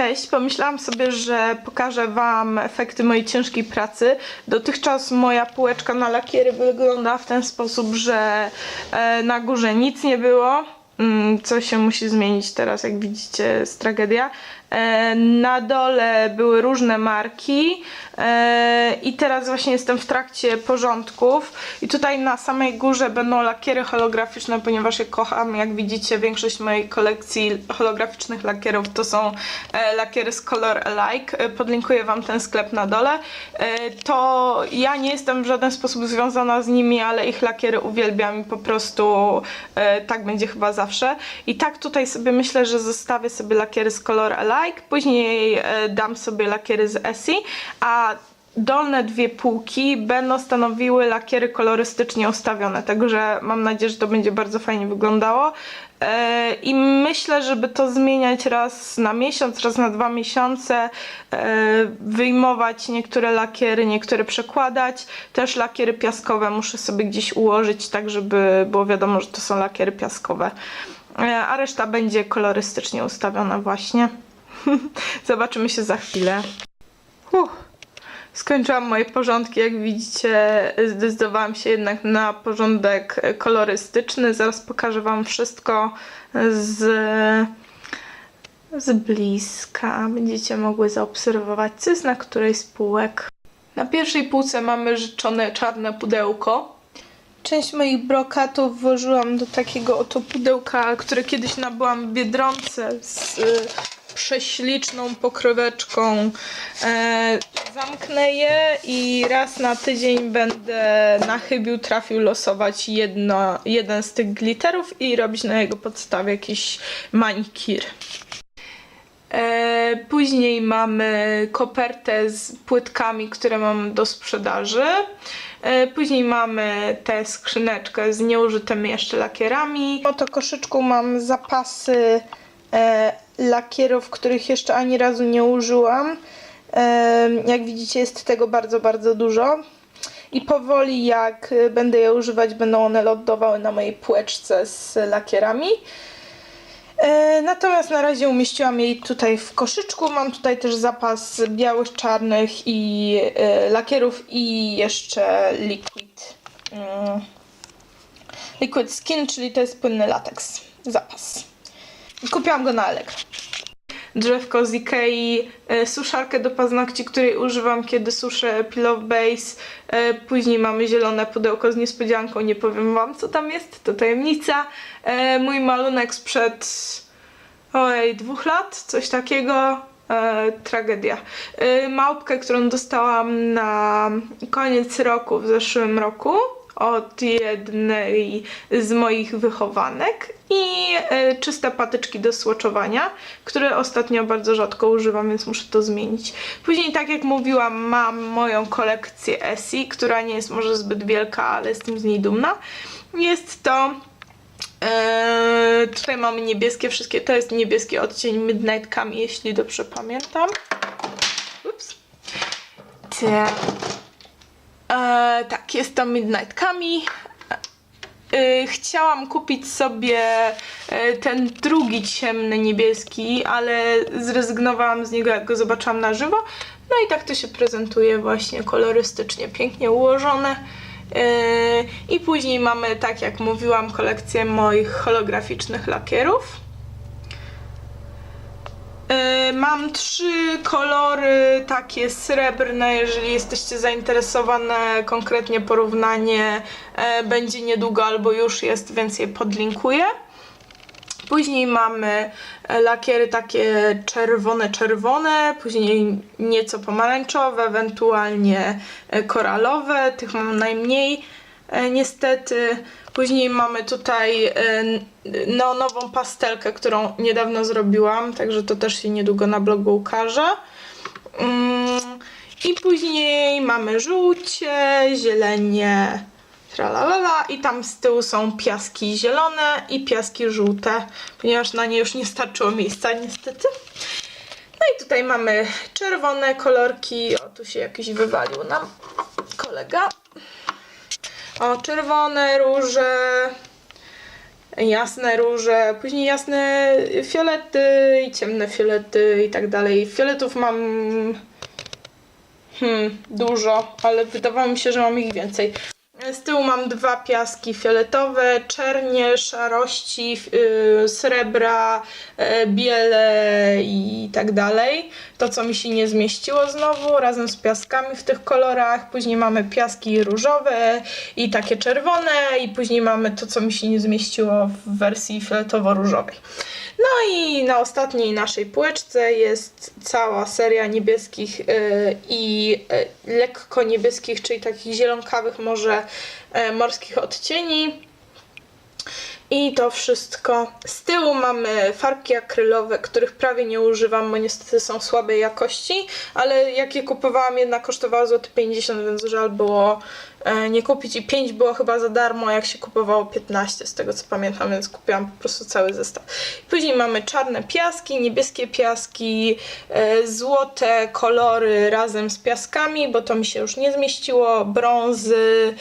Cześć, pomyślałam sobie, że pokażę Wam efekty mojej ciężkiej pracy. Dotychczas moja półeczka na lakiery wygląda w ten sposób, że e, na górze nic nie było, mm, co się musi zmienić teraz, jak widzicie, jest tragedia. E, na dole były różne marki i teraz właśnie jestem w trakcie porządków. I tutaj na samej górze będą lakiery holograficzne, ponieważ je kocham, jak widzicie większość mojej kolekcji holograficznych lakierów to są e, lakiery z Color Alike, E, podlinkuję Wam ten sklep na dole. E, to ja nie jestem w żaden sposób związana z nimi, ale ich lakiery uwielbiam i po prostu e, tak będzie chyba zawsze. I tak tutaj sobie myślę, że zostawię sobie lakiery z Color Alike, później e, dam sobie lakiery z Essie, a dolne dwie półki będą stanowiły lakiery kolorystycznie ustawione, także mam nadzieję, że to będzie bardzo fajnie wyglądało. E, I myślę, żeby to zmieniać raz na miesiąc, raz na dwa miesiące, e, wyjmować niektóre lakiery, niektóre przekładać. Też lakiery piaskowe muszę sobie gdzieś ułożyć, tak żeby było wiadomo, że to są lakiery piaskowe. E, A reszta będzie kolorystycznie ustawiona właśnie. Zobaczymy się za chwilę. Skończyłam moje porządki, jak widzicie, zdecydowałam się jednak na porządek kolorystyczny. Zaraz pokażę Wam wszystko z, z bliska. Będziecie mogły zaobserwować, co jest na której z półek. Na pierwszej półce mamy życzone czarne pudełko. Część moich brokatów włożyłam do takiego oto pudełka, które kiedyś nabyłam w Biedronce z prześliczną pokryweczką. E, zamknę je i raz na tydzień będę na chybił trafił losować jedno, jeden z tych glitterów i robić na jego podstawie jakiś manikir. E, później mamy kopertę z płytkami, które mam do sprzedaży. E, później mamy tę skrzyneczkę z nieużytymi jeszcze lakierami. Oto koszyczku mam zapasy lakierów, których jeszcze ani razu nie użyłam. E, jak widzicie jest tego bardzo, bardzo dużo. I powoli jak e, będę je używać, będą one lądowały na mojej półeczce z lakierami. E, Natomiast na razie umieściłam jej tutaj w koszyczku. Mam tutaj też zapas białych, czarnych i e, lakierów i jeszcze liquid. Mm. Liquid skin, czyli to jest płynny lateks. Zapas. Kupiłam go na Allegro. Drzewko z Ikei, e, suszarkę do paznokci, której używam kiedy suszę Pillow Base. E, później mamy zielone pudełko z niespodzianką, nie powiem wam co tam jest, to tajemnica. E, mój malunek sprzed ojej, dwóch lat, coś takiego. E, tragedia. E, małpkę, którą dostałam na koniec roku, w zeszłym roku od jednej z moich wychowanek i e, czyste patyczki do słoczowania, które ostatnio bardzo rzadko używam, więc muszę to zmienić. Później, tak jak mówiłam, mam moją kolekcję Essie, która nie jest może zbyt wielka, ale jestem z niej dumna. Jest to Eee, tutaj mamy niebieskie wszystkie. To jest niebieski odcień Midnight Cam, jeśli dobrze pamiętam. Ups. Te. Tak, jest to Midnight Cami. Eee, chciałam kupić sobie e, ten drugi ciemny niebieski, ale zrezygnowałam z niego, jak go zobaczyłam na żywo. No i tak to się prezentuje właśnie kolorystycznie, pięknie ułożone. Yy, I później mamy, tak jak mówiłam, kolekcję moich holograficznych lakierów. Mam trzy kolory takie srebrne, jeżeli jesteście zainteresowane, konkretnie porównanie e, będzie niedługo albo już jest, więc je podlinkuję. Później mamy e, lakiery takie czerwone-czerwone, później nieco pomarańczowe, ewentualnie e, koralowe, tych mam najmniej niestety. Później mamy tutaj e, neonową pastelkę, którą niedawno zrobiłam, także to też się niedługo na blogu ukaże. Mm, I później mamy żółcie, zielenie, tralalala i tam z tyłu są piaski zielone i piaski żółte, ponieważ na nie już nie starczyło miejsca niestety. No i tutaj mamy czerwone kolorki, o tu się jakiś wywalił nam kolega. O, czerwone, róże, jasne róże, później jasne fiolety i ciemne fiolety i tak dalej. Fioletów mam hmm, dużo, ale wydawało mi się, że mam ich więcej. Z tyłu mam dwa piaski fioletowe, czernie, szarości, yy, srebra, yy, biele i tak dalej. To, co mi się nie zmieściło znowu, razem z piaskami w tych kolorach. Później mamy piaski różowe i takie czerwone i później mamy to, co mi się nie zmieściło w wersji fioletowo-różowej. No i na ostatniej naszej półeczce jest cała seria niebieskich yy, i yy, lekko niebieskich, czyli takich zielonkawych może yy, morskich odcieni. I to wszystko. Z tyłu mamy farbki akrylowe, których prawie nie używam, bo niestety są słabej jakości, ale jak je kupowałam, jedna kosztowała złoty 50, więc żal było nie kupić. I 5 było chyba za darmo, jak się kupowało 15, z tego co pamiętam, więc kupiłam po prostu cały zestaw. Później mamy czarne piaski, niebieskie piaski, e, złote kolory razem z piaskami, bo to mi się już nie zmieściło, brązy,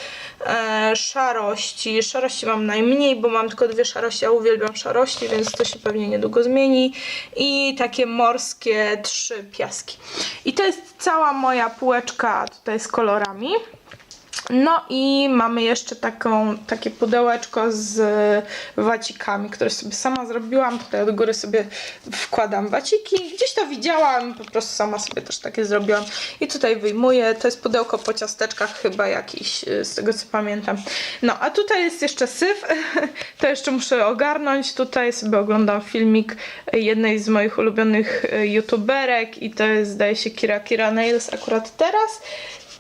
e, szarości. Szarości mam najmniej, bo mam tylko dwie szarości, a uwielbiam szarości, więc to się pewnie niedługo zmieni. I takie morskie trzy piaski. I to jest cała moja półeczka tutaj z kolorami. No i mamy jeszcze taką, takie pudełeczko z wacikami, które sobie sama zrobiłam. Tutaj od góry sobie wkładam waciki. Gdzieś to widziałam, po prostu sama sobie też takie zrobiłam. I tutaj wyjmuję. To jest pudełko po ciasteczkach chyba jakiś, y, z tego co pamiętam. No, a tutaj jest jeszcze syf. To jeszcze muszę ogarnąć. Tutaj sobie oglądam filmik jednej z moich ulubionych y, youtuberek i to jest zdaje się Kira Kira Nails akurat teraz.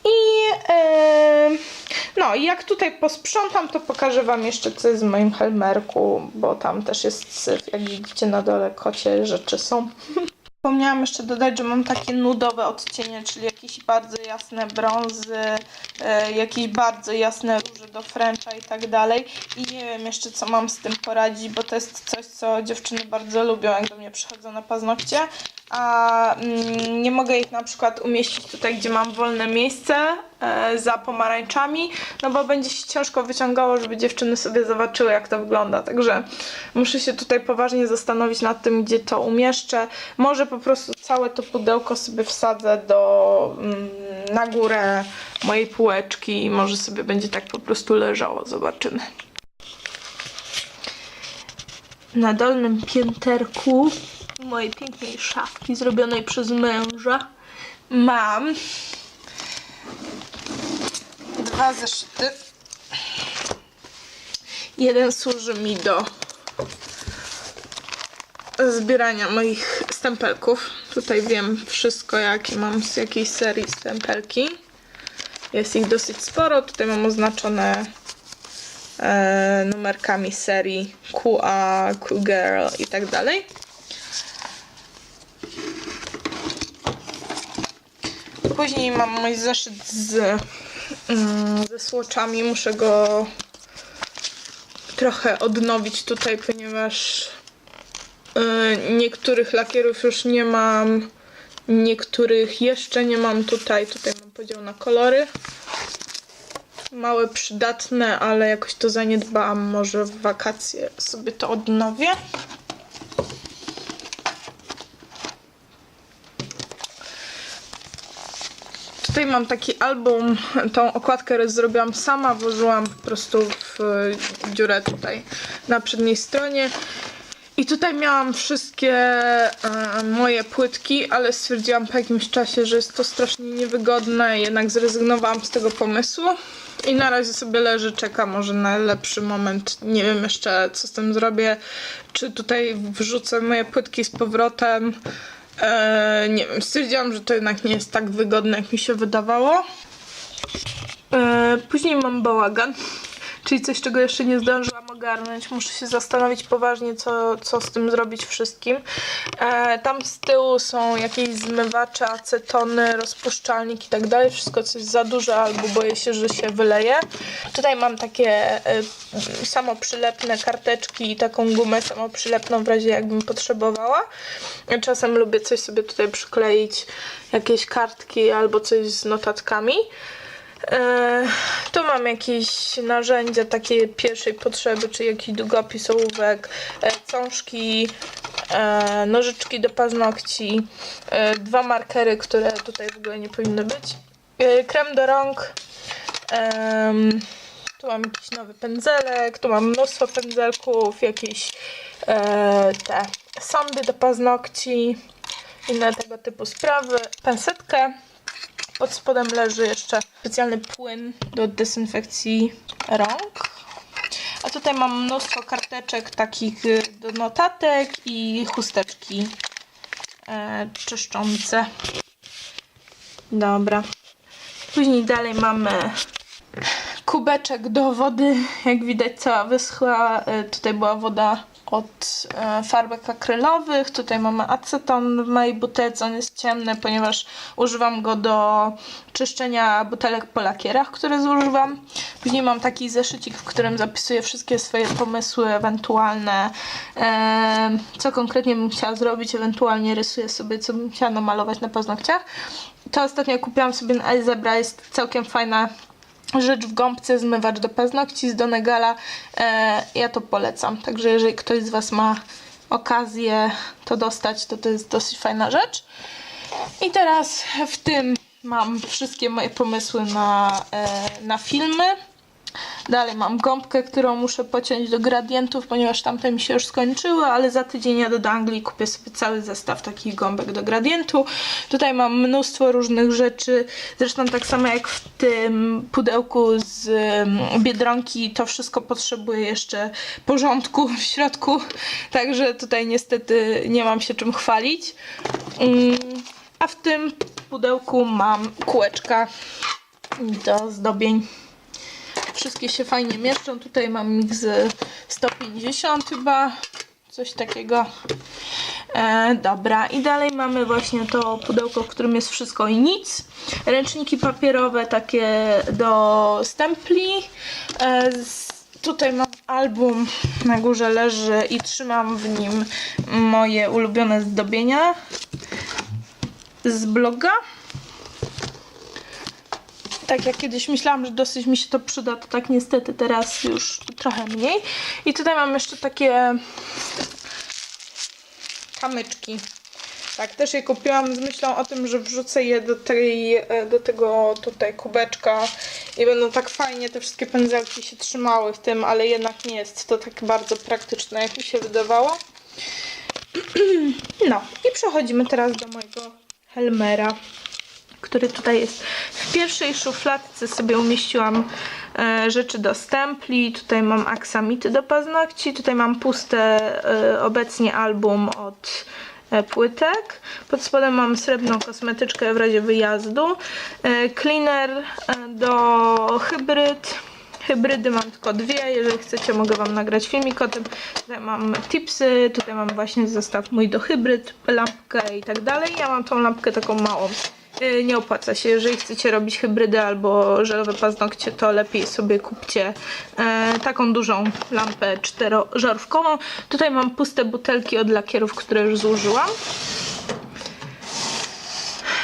I no, jak tutaj posprzątam, to pokażę Wam jeszcze co jest w moim helmerku, bo tam też jest syf. Jak widzicie na dole kocie rzeczy są. Zapomniałam jeszcze dodać, że mam takie nudowe odcienie, czyli jakieś bardzo jasne brązy, e, jakieś bardzo jasne róże do Frencha i tak dalej. I nie wiem jeszcze co mam z tym poradzić, bo to jest coś, co dziewczyny bardzo lubią, jak do mnie przychodzą na paznokcie. A mm, nie mogę ich na przykład umieścić tutaj, gdzie mam wolne miejsce e, za pomarańczami, no bo będzie się ciężko wyciągało, żeby dziewczyny sobie zobaczyły, jak to wygląda. Także muszę się tutaj poważnie zastanowić nad tym, gdzie to umieszczę. Może po prostu całe to pudełko sobie wsadzę do, mm, na górę mojej półeczki i może sobie będzie tak po prostu leżało. Zobaczymy. Na dolnym pięterku mojej pięknej szafki zrobionej przez męża mam dwa zeszyty. Jeden służy mi do zbierania moich stempelków. Tutaj wiem wszystko, jakie mam z jakiej serii stempelki. Jest ich dosyć sporo. Tutaj mam oznaczone e, numerkami serii QA, Q-Girl i tak dalej. Później mam mój zeszyt z, mm, ze słoczami. Muszę go trochę odnowić tutaj, ponieważ y, niektórych lakierów już nie mam, niektórych jeszcze nie mam tutaj. Tutaj mam podział na kolory. Małe, przydatne, ale jakoś to zaniedbałam. Może w wakacje sobie to odnowię. Tutaj mam taki album, tą okładkę zrobiłam sama, włożyłam po prostu w e, dziurę tutaj na przedniej stronie. I tutaj miałam wszystkie e, moje płytki, ale stwierdziłam po jakimś czasie, że jest to strasznie niewygodne, jednak zrezygnowałam z tego pomysłu. I na razie sobie leży, czeka może na lepszy moment. Nie wiem jeszcze co z tym zrobię. Czy tutaj wrzucę moje płytki z powrotem. Eee, nie wiem, stwierdziłam, że to jednak nie jest tak wygodne, jak mi się wydawało. Eee, później mam bałagan, czyli coś, czego jeszcze nie zdążyłam ogarnąć. Muszę się zastanowić poważnie, co, co z tym zrobić wszystkim. Eee, tam z tyłu są jakieś zmywacze, acetony, rozpuszczalnik i tak dalej. Wszystko, co jest za duże albo boję się, że się wyleje. Tutaj mam takie e, samoprzylepne karteczki i taką gumę samoprzylepną w razie jakbym potrzebowała. Czasem lubię coś sobie tutaj przykleić, jakieś kartki albo coś z notatkami. E, tu mam jakieś narzędzia takie pierwszej potrzeby, czy jakiś długopis, ołówek, e, cążki, e, nożyczki do paznokci, e, dwa markery, które tutaj w ogóle nie powinny być, e, krem do rąk, tu mam jakiś nowy pędzelek, tu mam mnóstwo pędzelków, jakieś e, te sondy do paznokci, inne tego typu sprawy, pensetkę. Pod spodem leży jeszcze specjalny płyn do dezynfekcji rąk. A tutaj mam mnóstwo karteczek takich y, do notatek i chusteczki e, czyszczące. Dobra. Później dalej mamy kubeczek do wody. Jak widać cała wyschła. E, Tutaj była woda od e, farbek akrylowych. Tutaj mamy aceton w mojej butelce. On jest ciemny, ponieważ używam go do czyszczenia butelek po lakierach, które zużywam. Później mam taki zeszycik, w którym zapisuję wszystkie swoje pomysły ewentualne, e, co konkretnie bym chciała zrobić, ewentualnie rysuję sobie, co bym chciała namalować na paznokciach. To ostatnio kupiłam sobie na Elzebra, jest całkiem fajna rzecz w gąbce, zmywacz do paznokci z Donegala. E, ja to polecam. Także jeżeli ktoś z Was ma okazję to dostać, to to jest dosyć fajna rzecz. I teraz w tym mam wszystkie moje pomysły na, e, na filmy. Dalej mam gąbkę, którą muszę pociąć do gradientów, ponieważ tamte mi się już skończyły, ale za tydzień jadę do Anglii i kupię sobie cały zestaw takich gąbek do gradientu. Tutaj mam mnóstwo różnych rzeczy, zresztą tak samo jak w tym pudełku z mm, Biedronki, to wszystko potrzebuje jeszcze porządku w środku, także tutaj niestety nie mam się czym chwalić. Mm, A w tym pudełku mam kółeczka do zdobień wszystkie się fajnie mieszczą. Tutaj mam ich z 150 chyba, coś takiego. E, dobra, i dalej mamy właśnie to pudełko, w którym jest wszystko i nic. Ręczniki papierowe takie do stempli. E, tutaj mam album, na górze leży i trzymam w nim moje ulubione zdobienia z bloga tak jak kiedyś myślałam, że dosyć mi się to przyda, to tak niestety teraz już trochę mniej. I tutaj mam jeszcze takie kamyczki. Tak, też je kupiłam z myślą o tym, że wrzucę je do, tej, e, do tego tutaj kubeczka i będą tak fajnie te wszystkie pędzelki się trzymały w tym, ale jednak nie jest to tak bardzo praktyczne, jak mi się wydawało. No i przechodzimy teraz do mojego Helmera który tutaj jest w pierwszej szufladce sobie umieściłam e, rzeczy do stempli, tutaj mam aksamity do paznokci, tutaj mam puste e, obecnie album od e, płytek. Pod spodem mam srebrną kosmetyczkę w razie wyjazdu, e, cleaner e, do hybryd, Hybrydy mam tylko dwie, jeżeli chcecie mogę Wam nagrać filmik o tym. Tutaj mam tipsy, tutaj mam właśnie zestaw mój do hybryd, lampkę i tak dalej. Ja mam tą lampkę taką małą. Yy, Nie opłaca się, jeżeli chcecie robić hybrydy albo żelowe paznokcie, to lepiej sobie kupcie e, taką dużą lampę czterożarówkową. Tutaj mam puste butelki od lakierów, które już zużyłam.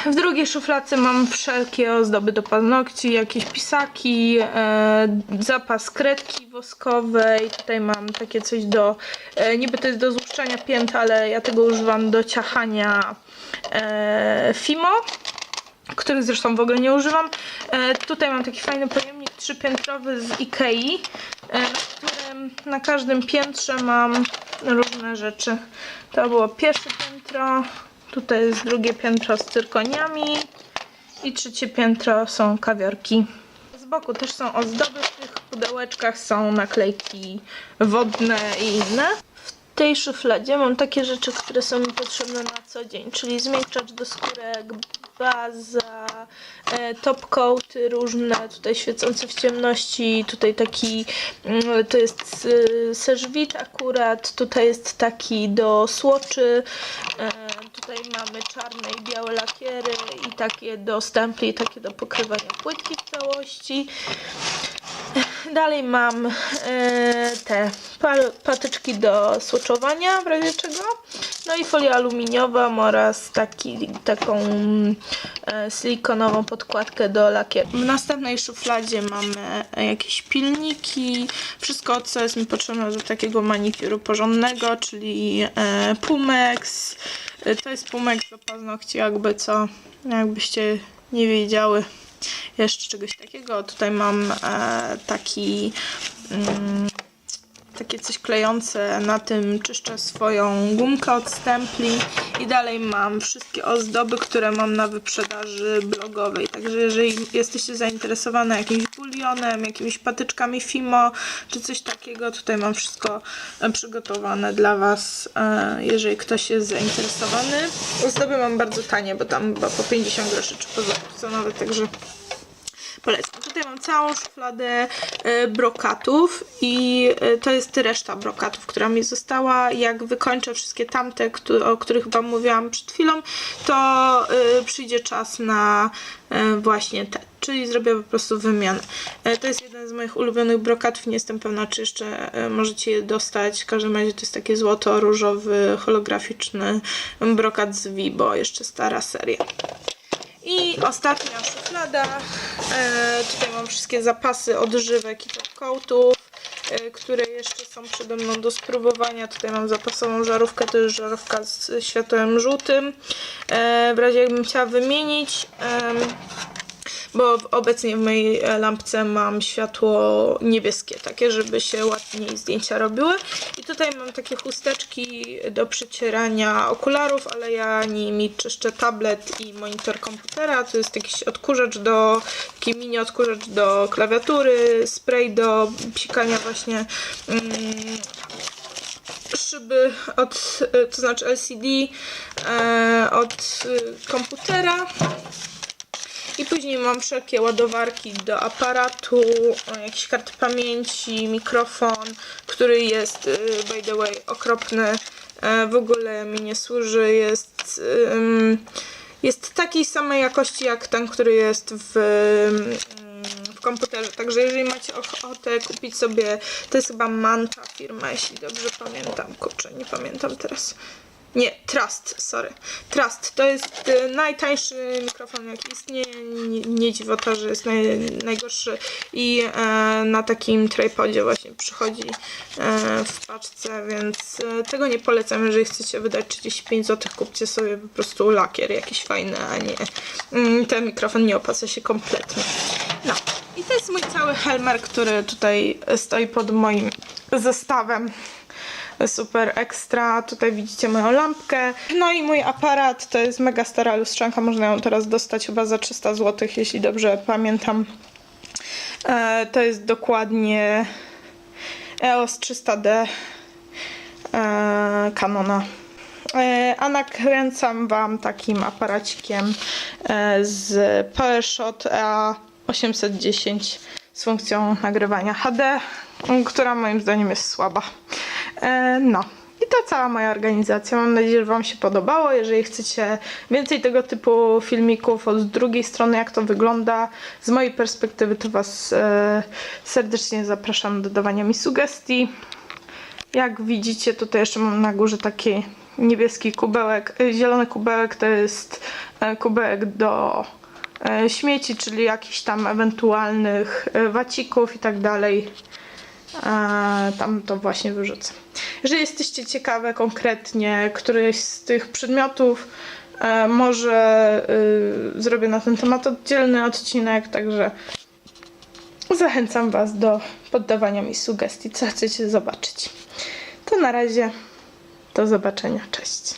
W drugiej szufladce mam wszelkie ozdoby do paznokci, jakieś pisaki, e, zapas kredki woskowej. Tutaj mam takie coś do, e, niby to jest do złuszczania pięt, ale ja tego używam do ciachania Fimo których zresztą w ogóle nie używam. E, tutaj mam taki fajny pojemnik trzypiętrowy z Ikei, e, na którym na każdym piętrze mam różne rzeczy. To było pierwsze piętro, tutaj jest drugie piętro z cyrkoniami i trzecie piętro są kawiorki. Z boku też są ozdoby, w tych pudełeczkach są naklejki wodne i inne. W tej szufladzie mam takie rzeczy, które są mi potrzebne na co dzień, czyli zmiękczacz do skórek, baza, e, top coaty różne, tutaj świecące w ciemności, tutaj taki, mm, to jest e, akurat, tutaj jest taki do słoczy, e, tutaj mamy czarne i białe lakiery i takie do stempli, takie do pokrywania płytki w całości. Dalej mam e, te pa- patyczki do słoczowania, w razie czego. No i folia aluminiowa oraz taki, taką e, silikonową podkładkę do lakieru. W następnej szufladzie mamy jakieś pilniki, wszystko co jest mi potrzebne do takiego manikuru porządnego, czyli e, Pumex. E, To jest Pumex do paznokci, jakby co, jakbyście nie wiedziały jeszcze czegoś takiego. Tutaj mam e, taki mm, takie coś klejące, na tym czyszczę swoją gumkę od stempli i dalej mam wszystkie ozdoby, które mam na wyprzedaży blogowej. Także jeżeli jesteście zainteresowane jakimś bulionem, jakimiś patyczkami Fimo czy coś takiego, tutaj mam wszystko e, przygotowane dla Was, e, jeżeli ktoś jest zainteresowany. Ozdoby mam bardzo tanie, bo tam chyba po 50 groszy czy po złotówce nawet, także. Tutaj mam całą szufladę e, brokatów i e, to jest reszta brokatów, która mi została. Jak wykończę wszystkie tamte, o których Wam mówiłam przed chwilą, to e, przyjdzie czas na właśnie te, czyli zrobię po prostu wymianę. To jest jeden z moich ulubionych brokatów, nie jestem pewna, czy jeszcze możecie je dostać. W każdym razie to jest taki złoto-różowy, holograficzny brokat z Vibo, jeszcze stara seria. I ostatnia szuflada. E, tutaj mam wszystkie zapasy odżywek i topcoatów, e, które jeszcze są przede mną do spróbowania. Tutaj mam zapasową żarówkę, to jest żarówka z światłem żółtym. E, w razie jakbym chciała wymienić, bo obecnie w mojej e, lampce mam światło niebieskie, takie, żeby się ładniej zdjęcia robiły. I tutaj mam takie chusteczki do przecierania okularów, ale ja nimi czyszczę tablet i monitor komputera. To jest jakiś odkurzacz do, taki mini odkurzacz do klawiatury, spray do psikania właśnie mm, szyby od, y, to znaczy LCD e, od y, komputera. I później mam wszelkie ładowarki do aparatu, e, jakieś karty pamięci, mikrofon, który jest y, by the way okropny. E, W ogóle mi nie służy, jest jest takiej samej jakości jak ten, który jest w, w komputerze. Także jeżeli macie ochotę kupić sobie, to jest chyba Manta firma, jeśli dobrze pamiętam. Kurczę, nie pamiętam teraz. Nie, Trust, sorry. Trust to jest y, najtańszy mikrofon jaki istnieje. Nie, nie dziwota, że jest naj, najgorszy i e, na takim tripodzie właśnie przychodzi e, w paczce, więc e, tego nie polecam. Jeżeli chcecie wydać 35 zł, kupcie sobie po prostu lakier jakiś fajny, a nie mm, ten mikrofon nie opłaca się kompletnie. No i to jest mój cały helmer, który tutaj stoi pod moim zestawem super ekstra. Tutaj widzicie moją lampkę. No i mój aparat to jest mega stara lustrzanka. Można ją teraz dostać chyba za 300 zł, jeśli dobrze pamiętam. E, to jest dokładnie EOS 300D e, Canona. E, A nakręcam Wam takim aparacikiem z PowerShot A810 z funkcją nagrywania HD, która moim zdaniem jest słaba. E, No. I to cała moja organizacja. Mam nadzieję, że Wam się podobało. Jeżeli chcecie więcej tego typu filmików od drugiej strony, jak to wygląda, z mojej perspektywy, to Was e, serdecznie zapraszam do dawania mi sugestii. Jak widzicie, tutaj jeszcze mam na górze taki niebieski kubełek. e, Zielony kubełek to jest kubełek do śmieci, czyli jakichś tam ewentualnych wacików i tak dalej. E, Tam to właśnie wyrzucę. Jeżeli jesteście ciekawe konkretnie któryś z tych przedmiotów, e, może y, zrobię na ten temat oddzielny odcinek, także zachęcam Was do poddawania mi sugestii, co chcecie zobaczyć. To na razie, do zobaczenia, cześć.